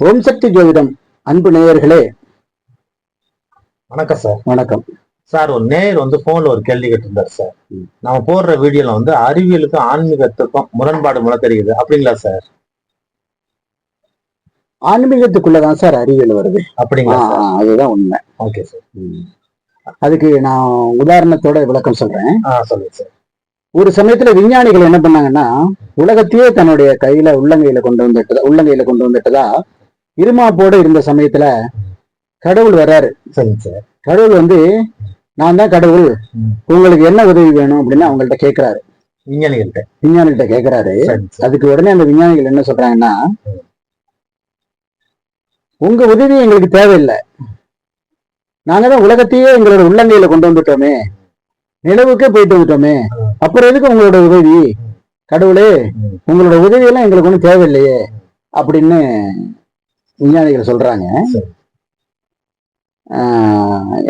ஓம் சக்தி ஜோதிடம். அன்பு நேயர்களே. வணக்கம் சார். வணக்கம். சார் ஒரு நேயர் வந்து போன்ல ஒரு கேள்வி கேட்டிருந்தார் சார். நம்ம போடுற வீடியோல வந்து அறிவியலுக்கும் ஆன்மீகத்துக்கும் முரண்பாடு முளை தெரியுது. அப்படிங்களா சார்? ஆன்மீகத்துக்குள்ளதான் சார் அறிவியல் வருது. அப்படிங்களா அதுதான் உண்மை. Okay sir. அதுக்கு நான் உதாரணத்தோட விளக்கம் சொல்றேன். சொல்லுங்க சார். ஒரு சமயத்துல விஞ்ஞானிகள் என்ன பண்ணாங்கன்னா உலகத்தையே தன்னுடைய கையில உள்ளங்கையில கொண்டு வந்துட்டதா உள்ளங்கையில கொண்டு வந்துட்டதா இருமாப்போட இருந்த சமயத்துல கடவுள் வர்றாரு. கடவுள் வந்து நான் தான் கடவுள். உங்களுக்கு என்ன உதவி வேணும்? அப்படின்னு அவங்கள்ட்ட கேட்கிறாரு விஞ்ஞானிகள்கிட்ட. விஞ்ஞானிகிட்ட சார். அதுக்கு உடனே அந்த விஞ்ஞானிகள் என்ன சொல்றாங்கன்னா உங்க உதவி எங்களுக்கு தேவையில்லை. நாங்க தான் உலகத்தையே எங்களோட உள்ளங்கையில கொண்டு வந்துட்டோமே. நிலவுக்கே போயிட்டு வந்துட்டோமே. அப்புறம் எதுக்கு உங்களோட உதவி? கடவுளே. உங்களோட உதவி எல்லாம் எங்களுக்கு ஒன்றும் தேவையில்லையே. அப்படின்னு விஞ்ஞானிகள் சொல்றாங்க.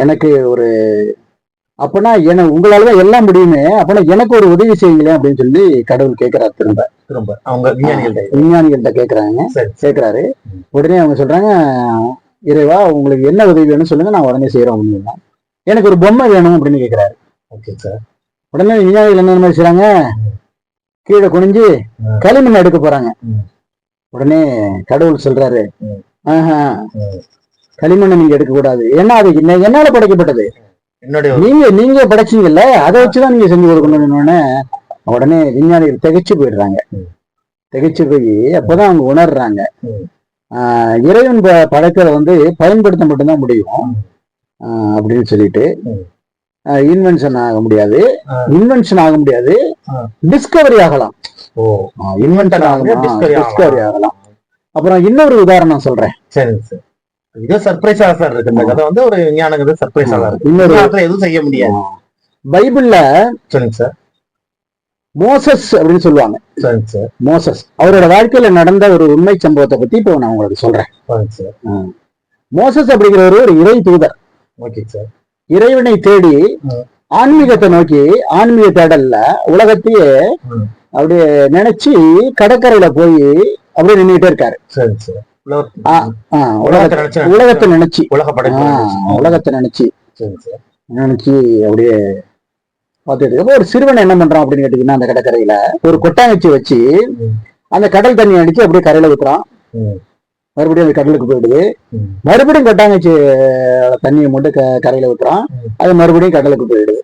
எனக்கு ஒரு அப்பனா என உங்களால தான் எல்லாம் முடியுமே அப்பனா எனக்கு ஒரு உதவி செய்யுங்களேன் அப்படின்னு சொல்லி கடவுள் கேட்கிறார் திரும்ப. திரும்ப. அவங்க விஞ்ஞானிகள்கிட்ட விஞ்ஞானிகள்கிட்ட கேக்குறாங்க சரி கேட்கிறாரு. உடனே அவங்க சொல்றாங்க இறைவா உங்களுக்கு என்ன உதவி வேணும்னு சொல்லுங்க நான் உடனே செய்யறோம் அப்படின்னு எனக்கு ஒரு பொம்மை வேணும் அப்படின்னு கேக்குறாரு ஓகே சார். உடனே விஞ்ஞானிகள் என்ன மாதிரி செய்றாங்க? கீழே குனிஞ்சு. களிமண் எடுக்க போறாங்க. உடனே கடவுள் சொல்றாரு. ஆஹா. களிமண்ணை நீங்க எடுக்க கூடாது ஏன்னா அது என்ன- என்னால படைக்கப்பட்டது நீங்க நீங்க படைச்சீங்கல்ல அதை வச்சுதான் நீங்க செஞ்சு கொடுக்கணும்னு உடனே உடனே விஞ்ஞானிகள் திகைச்சு போயிடுறாங்க. திகைச்சு போய் அப்பதான் அவங்க உணர்றாங்க. ஆஹ் இறைவன் ப- படைத்ததை வந்து பயன்படுத்த மட்டும்தான் முடியும் அப்படின்னு சொல்லிட்டு. இன்வென்ஷன் ஆக முடியாது. இன்வென்ஷன் ஆக முடியாது. டிஸ்கவரி ஆகலாம். ஓ. இன்வென்ஷன் ஆகலாம். டிஸ்கவரி ஆகலாம். அப்புறம் இன்னொரு உதாரணம் சொல்றேன். சரிங்க சார். இது சர்ப்ரைஸா சார் இருக்கு. இந்த கதை வந்து ஒரு விஞ்ஞானங்கிறது சர்ப்ரைஸா தான் இருக்கு. இன்னொரு எதுவும் செய்ய முடியாது. பைபிள்ல சரிங்க சார் மோசஸ் அப்படின்னு சொல்லுவாங்க. சரிங்க சார் மோசஸ். அவரோட வாழ்க்கையில நடந்த ஒரு உண்மை சம்பவத்தை பத்தி இப்போ நான் உங்களுக்கு சொல்றேன். சார் மோசஸ் அப்படிங்கிறவர் ஒரு இறை தூதர். ஓகே சார் இறைவனை தேடி. ஆன்மீகத்தை நோக்கி ஆன்மீக தேடல்ல உலகத்தையே. அப்படியே நினைச்சு கடற்கரையில போய் அப்படியே நின்னுட்டே இருக்காரு உலகத்தை நினைச்சு உலகத்தை நினைச்சு நினைச்சு அப்படியே பார்த்துட்டு ஒரு சிறுவன் என்ன பண்றான் அப்படின்னு கேட்டீங்கன்னா அந்த கடற்கரையில ஒரு கொட்டாங்கச்சி வச்சு. அந்த கடல் தண்ணி அடிச்சு அப்படியே கரையில ஊத்துறான். மறுபடியும் அந்த கடலுக்கு போயிடுது. மறுபடியும் கொட்டாங்கச்சி தண்ணியை மட்டும் க- கரையில ம். அது மறுபடியும் கடலுக்கு போயிடுது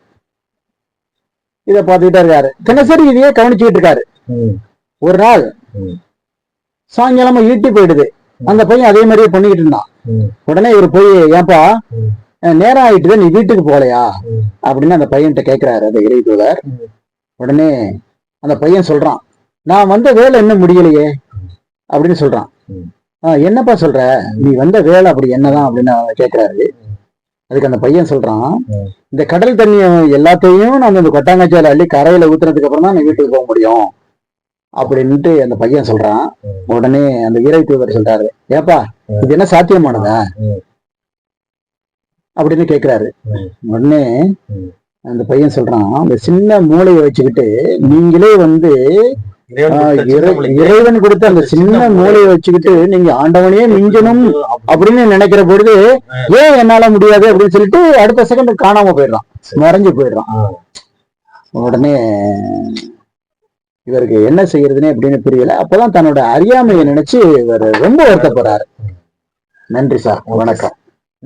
இத பார்த்துக்கிட்டே இருக்காரு தினசரி இதையே கவனிச்சுக்கிட்டு இருக்காரு. ஒரு நாள். சாயங்காலமா ஈட்டி போயிடுது அந்த பையன் அதே மாதிரியே பண்ணிக்கிட்டு இருந்தான். உடனே இவர் போய் ஏன்பா நேரம் ஆயிட்டுது நீ வீட்டுக்கு போகலையா. அப்படின்னு அந்த பையன்கிட்ட கேட்கிறாரு அந்த இறை தூதர். உடனே அந்த பையன் சொல்றான் நான் வந்த வேலை இன்னும் முடியலையே அப்படின்னு சொல்றான் ம். "ஆஹ், என்னப்பா சொல்ற? நீ வந்த வேலை அப்படி என்னதான் அப்படின்னு கேக்குறாரு. கேட்கிறாரு அதுக்கு அந்த பையன் சொல்றான் இந்த கடல் தண்ணிய எல்லாத்தையும் நம்ம இந்த கொட்டாங்கச்சால அள்ளி கரையில ஊத்துனதுக்கு அப்புறம் தான் நான் வீட்டுக்கு போக முடியும் அப்படின்ட்டு அந்த பையன் சொல்றான். உடனே அந்த இறை தூதர் சொல்றாரு ஏப்பா இது என்ன சாத்தியமானதா? அப்படின்னு கேக்குறாரு. உடனே அந்த பையன் சொல்றான் அந்த சின்ன மூளையை வச்சுக்கிட்டு நீங்களே வந்து இறைவன் கொடுத்த அந்த சின்ன மூளையை வச்சுக்கிட்டு நீங்க ஆண்டவனையே மிஞ்சணும் அப்படின்னு நினைக்கிற பொழுது ஏன் என்னால முடியாது அப்படின்னு சொல்லிட்டு அடுத்த செகண்ட் காணாம போயிடுறான். மறைஞ்சு போயிடுறான். உடனே இவருக்கு என்ன செய்யறதுனே அப்படின்னு புரியல. அப்பதான் தன்னோட அறியாமையை நினைச்சு இவர் ரொம்ப வருத்தப்படுறாரு. நன்றி சார். வணக்கம்.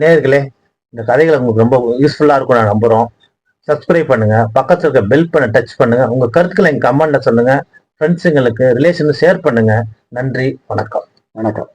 நேயர்களே இந்த கதைகள் உங்களுக்கு ரொம்ப யூஸ்ஃபுல்லா இருக்கும் நான் நம்புறோம். சப்ஸ்கிரைப் பண்ணுங்க. பக்கத்துல இருக்க பெல் பண்ண டச் பண்ணுங்க. உங்க கருத்துக்களை எங்க கமெண்ட்ல சொல்லுங்க. ஃப்ரெண்ட்ஸுங்களுக்கு ரிலேஷன் ஷேர் பண்ணுங்க. நன்றி வணக்கம். வணக்கம்.